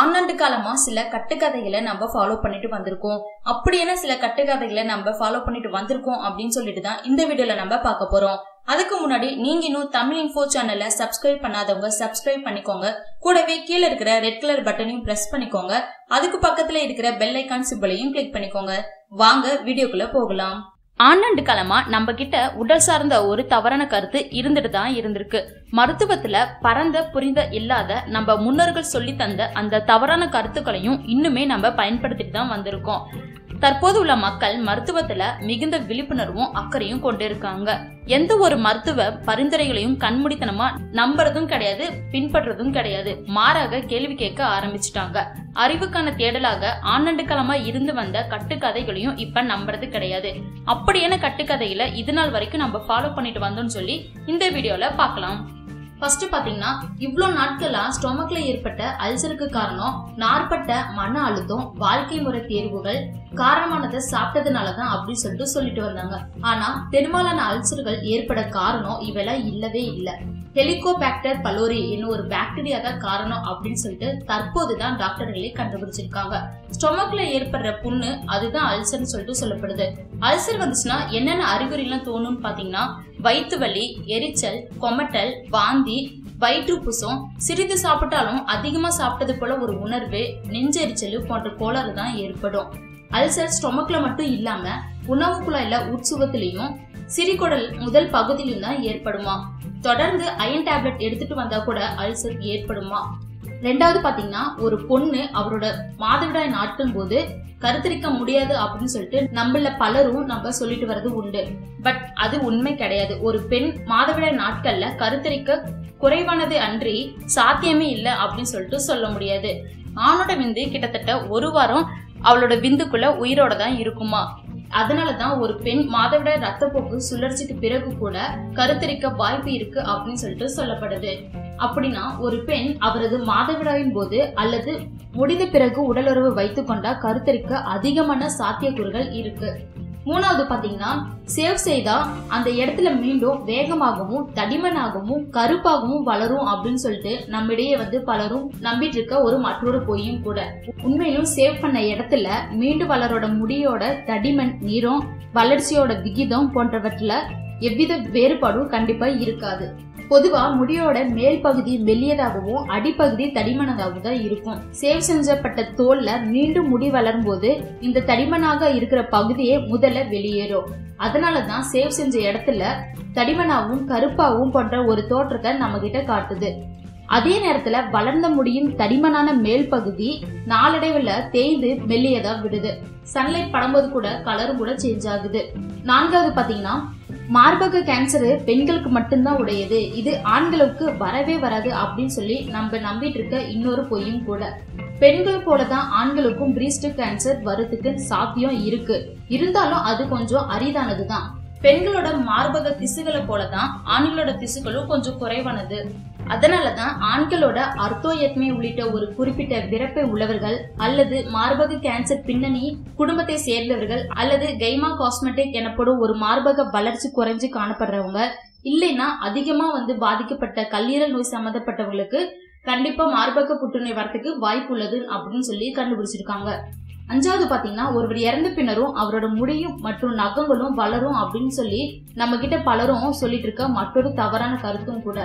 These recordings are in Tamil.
ஆண்டாண்டு காலமா சில கட்டுக்கதைகளை நம்ம ஃபாலோ பண்ணிட்டு வந்திருக்கோம். அப்படியான சில கட்டுக்கதைகளை நம்ம ஃபாலோ பண்ணிட்டு வந்திருக்கோம் அப்படின்னு சொல்லிட்டு தான் இந்த வீடியோல நம்ம பார்க்க போறோம். அதுக்கு முன்னாடி நீங்க இன்னும் தமிழ் இன்ஃபோ சேனலை சப்ஸ்கிரைப் பண்ணாதவங்க சப்ஸ்கிரைப் பண்ணிக்கோங்க. கூடவே கீழே இருக்கிற ரெட் கலர் பட்டனையும் பிரஸ் பண்ணிக்கோங்க. அதுக்கு பக்கத்துல இருக்கிற பெல் ஐக்கான் சிம்பிளையும் கிளிக் பண்ணிக்கோங்க. வாங்க வீடியோக்குள்ள போகலாம். ஆண்டாண்டு காலமா நம்ம கிட்ட உடல் சார்ந்த ஒரு தவறான கருத்து இருந்துட்டு தான் இருந்திருக்கு. மருத்துவத்துல பரந்த புரிந்த இல்லாத நம்ம முன்னோர்கள் சொல்லி தந்த அந்த தவறான கருத்துக்களையும் இன்னுமே நம்ம பயன்படுத்திட்டு தான் வந்திருக்கோம். தற்போது உள்ள மக்கள் மருத்துவத்துல மிகுந்த விழிப்புணர்வும் அக்கறையும் கொண்டிருக்காங்க. எந்த ஒரு மருத்துவ பரிந்துரைகளையும் கண்மூடித்தனமா நம்புறதும் கிடையாது பின்பற்றதும் கிடையாது. மாறாக கேள்வி கேட்க ஆரம்பிச்சிட்டாங்க. அறிவுக்கான தேடலாக ஆண்டாண்டு காலமா இருந்து வந்த கட்டுக்கதைகளையும் இப்ப நம்புறது கிடையாது. அப்படியான கட்டுக்கதையில இது நாள் வரைக்கும் நம்ம ஃபாலோ பண்ணிட்டு வந்தோம்னு சொல்லி இந்த வீடியோல பார்க்கலாம். ஃபர்ஸ்ட் பாத்தீங்கன்னா இவ்வளோ நாட்களா ஸ்டொமக்ல ஏற்பட்ட அல்சருக்கு காரணம் நாற்பட்ட மன அழுத்தம் வாழ்க்கை முறை தேர்வுகள் காரணமானதை சாப்பிட்டதுனால தான் அப்படின்னு சொல்லிட்டு சொல்லிட்டு வந்தாங்க. ஆனா பெரும்பாலான அல்சர்கள் ஏற்பட காரணம் இவெல்லாம் இல்லவே இல்லை. ஹெலிகோபாக்டர் பலோரி என்னும் ஒரு பாக்டீரியா தான் காரணம் அப்படின்னு சொல்லிட்டு தற்போது தான் டாக்டர்களே கண்டுபிடிச்சிருக்காங்க. ஸ்டொமக்ல ஏற்படுற புண்ணு அதுதான் அல்சர்னு சொல்லிட்டு சொல்லப்படுது. அல்சர் வந்துச்சுன்னா என்னென்ன அறிகுறிலாம் தோணும்னு பாத்தீங்கன்னா வயிற்று வலி எரிச்சல் கொமட்டல் வாந்தி வயிற்றுப்புசம் சிறிது சாப்பிட்டாலும் அதிகமா சாப்பிட்டது போல ஒரு உணர்வு நெஞ்செரிச்சல் போன்ற கோளாறு தான் ஏற்படும். அல்சர் ஸ்டொமக்ல மட்டும் இல்லாம உணவு குழாயில உட்சுவத்திலையும் சிறிகுடல் முதல் பகுதியிலும் தான் ஏற்படுமா? தொடர்ந்து அயன் டேப்லெட் எடுத்துட்டு வந்தா கூட அல்சர் ஏற்படுமா? ரெண்டாவது பாத்தீங்கன்னா ஒரு பொண்ணு அவரோட மாதவிடாய் நாட்டும் போது கருத்தரிக்க முடியாது அப்படின்னு சொல்லிட்டு நம்மள பலரும் நம்ம சொல்லிட்டு வர்றது உண்டு. பட் அது உண்மை கிடையாது. ஒரு பெண் மாதவிடாய் நாட்கள்ல கருத்தரிக்க குறைவானது அன்றி சாத்தியமே இல்லை அப்படின்னு சொல்லிட்டு சொல்ல முடியாது. ஆணோட விந்து கிட்டத்தட்ட ஒரு வாரம் அவளோட விந்துக்குள்ள உயிரோட தான் இருக்குமா? அதனாலதான் ஒரு பெண் மாதவிடாய் ரத்தப்போக்கு சுழற்சிக்கு பிறகு கூட கருத்தரிக்க வாய்ப்பு இருக்கு அப்படின்னு சொல்லிட்டு சொல்லப்படுது. அப்படின்னா ஒரு பெண் அவரது மாதவிடாயின் போது அல்லது முடிந்த பிறகு உடலுறவு வைத்துக் கொண்டா கருத்தரிக்க அதிகமான சாத்தியக்கூறுகள் இருக்கு. மூணாவது பார்த்தீங்கன்னா சேவ் செய்தா அந்த இடத்துல மீண்டும் வேகமாகவும் தடிமனாகவும் கருப்பாகவும் வளரும் அப்படின்னு சொல்லிட்டு நம்மிடையே வந்து பலரும் நம்பிட்டு இருக்க ஒரு மற்றொரு பொய்யும் கூட. உண்மையிலும் சேவ் பண்ண இடத்துல மீண்டும் வளரோட முடியோட தடிமன் நீரம் வளர்ச்சியோட விகிதம் போன்றவற்றில் எவ்வித வேறுபாடும் கண்டிப்பா இருக்காது. பொதுவா முடியோட மேல் பகுதி மெல்லியதாகவும் அடிப்பகுதி தடிமனதாகவும் தான் இருக்கும். சேவ் செஞ்சப்பட்ட தோல்ல மீண்டும் முடி வளரும் போது இந்த தடிமனாக இருக்கிற பகுதியே முதல்ல வெளியேறும். அதனாலதான் சேவ் செஞ்ச இடத்துல தடிமனாகவும் கருப்பாகவும் போன்ற ஒரு தோற்றத்தை நம்ம கிட்ட காட்டுது. அதே நேரத்துல வளர்ந்த முடியின் தடிமனான மேல் பகுதி நாளடைவுல தேய்ந்து மெல்லியதா விடுது. சன்லைட் படும்போது கூட கலரும் கூட சேஞ்ச் ஆகுது. நான்காவது பாத்தீங்கன்னா மார்பக கேன்சரு பெண்களுக்கு மட்டும்தான் உடையது. இது ஆண்களுக்கு வரவே வராது அப்படின்னு சொல்லி நம்ம நம்பிட்டு இருக்க இன்னொரு பொய்யும் கூட. பெண்கள் போலதான் ஆண்களுக்கும் பிரீஸ்ட் கேன்சர் வரதுக்கு சாத்தியம் இருக்கு. இருந்தாலும் அது கொஞ்சம் அரிதானது தான் பெண்களோட மார்பக திசுகளை போலதான் ஆண்களோட திசுகளும் கொஞ்சம் குறைவானது. அதனாலதான் ஆண்களோட அர்த்தோயத்மை உள்ளிட்ட ஒரு குறிப்பிட்ட விரப்பை உள்ளவர்கள் அல்லது மார்பக கேன்சர் பின்னணி குடும்பத்தை சேர்ந்தவர்கள் அல்லது கைமா காஸ்மெட்டிக் எனப்படும் ஒரு மார்பக வளர்ச்சி குறைஞ்சு காணப்படுறவங்க இல்லைன்னா அதிகமா வந்து பாதிக்கப்பட்ட கல்லீரல் நோய் சம்மந்தப்பட்டவங்களுக்கு கண்டிப்பா மார்பக புற்றுநோய் வரத்துக்கு வாய்ப்பு உள்ளது அப்படின்னு சொல்லி கண்டுபிடிச்சிருக்காங்க. அஞ்சாவது பாத்தீங்கன்னா ஒருவர் இறந்த பின்னரும் அவரோட முடியும் மற்றும் நகங்களும் வளரும் அப்படின்னு சொல்லி நம்ம கிட்ட பலரும் சொல்லிட்டு இருக்க மற்றொரு தவறான கருத்தும் கூட.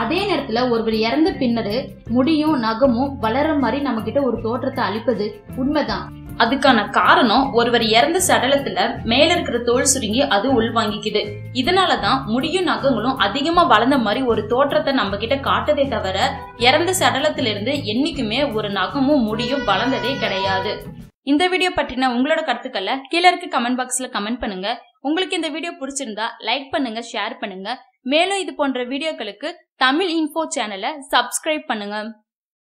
அதே நேரத்துல ஒருவர் இறந்த பின்னரு முடியும் நகமும் வளர மாதிரி நம்ம கிட்ட ஒரு தோற்றத்தை அளிப்பது உண்மைதான். அதுக்கான காரணம் ஒருவர் இறந்த சடலத்துல மேல இருக்கிற தோல் சுருங்கி அது உள்வாங்கிக்குது இதனாலதான் முடியும் நகங்களும் அதிகமா வளர்ந்த மாதிரி ஒரு தோற்றத்தை நம்ம கிட்ட காட்டுதே தவிர இறந்த சடலத்திலிருந்து என்னைக்குமே ஒரு நகமும் முடியும் வளர்ந்ததே கிடையாது. இந்த வீடியோ பற்றின உங்களோட கருத்துக்களை கீழே இருக்க கமெண்ட் பாக்ஸ்ல கமெண்ட் பண்ணுங்க. உங்களுக்கு இந்த வீடியோ பிடிச்சிருந்தா லைக் பண்ணுங்க ஷேர் பண்ணுங்க. மேலும் இது போன்ற வீடியோக்களுக்கு தமிழ் இன்ஃபோ சேனலை சப்ஸ்கிரைப் பண்ணுங்க.